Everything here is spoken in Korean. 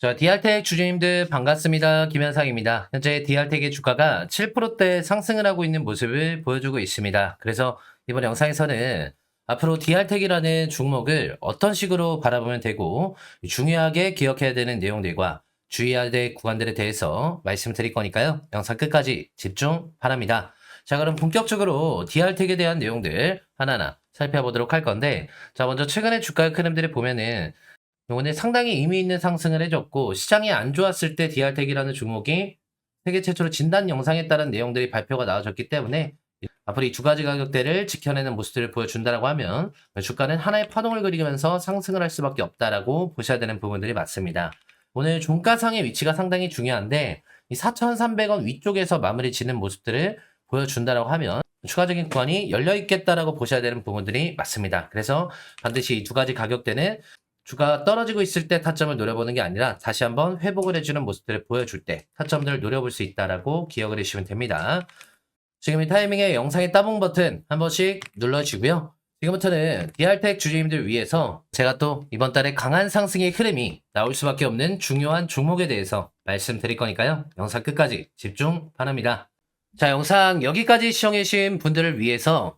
자, 디알텍 주주님들 반갑습니다. 김현상입니다. 현재 디알텍의 주가가 7%대 상승을 하고 있는 모습을 보여주고 있습니다. 그래서 이번 영상에서는 앞으로 디알텍이라는 종목을 어떤 식으로 바라보면 되고 중요하게 기억해야 되는 내용들과 주의해야 될 구간들에 대해서 말씀드릴 거니까요. 영상 끝까지 집중 바랍니다. 자, 그럼 본격적으로 디알텍에 대한 내용들 하나하나 살펴보도록 할 건데, 자, 먼저 최근에 주가 흐름들을 보면은 오늘 상당히 의미 있는 상승을 해줬고 시장이 안 좋았을 때 디알텍이라는 종목이 세계 최초로 진단 영상에 따른 내용들이 발표가 나와졌기 때문에 앞으로 이 두 가지 가격대를 지켜내는 모습들을 보여준다라고 하면 주가는 하나의 파동을 그리면서 상승을 할 수밖에 없다라고 보셔야 되는 부분들이 맞습니다. 오늘 종가상의 위치가 상당히 중요한데 이 4,300원 위쪽에서 마무리 지는 모습들을 보여준다라고 하면 추가적인 구간이 열려 있겠다라고 보셔야 되는 부분들이 맞습니다. 그래서 반드시 이 두 가지 가격대는 주가 떨어지고 있을 때 타점을 노려보는 게 아니라 다시 한번 회복을 해주는 모습들을 보여줄 때 타점들을 노려볼 수 있다라고 기억을 해주시면 됩니다. 지금 이 타이밍에 영상의 따봉 버튼 한 번씩 눌러주고요. 지금부터는 디알텍 주주님들 위해서 제가 또 이번 달에 강한 상승의 흐름이 나올 수밖에 없는 중요한 종목에 대해서 말씀드릴 거니까요. 영상 끝까지 집중 바랍니다. 자, 영상 여기까지 시청해주신 분들을 위해서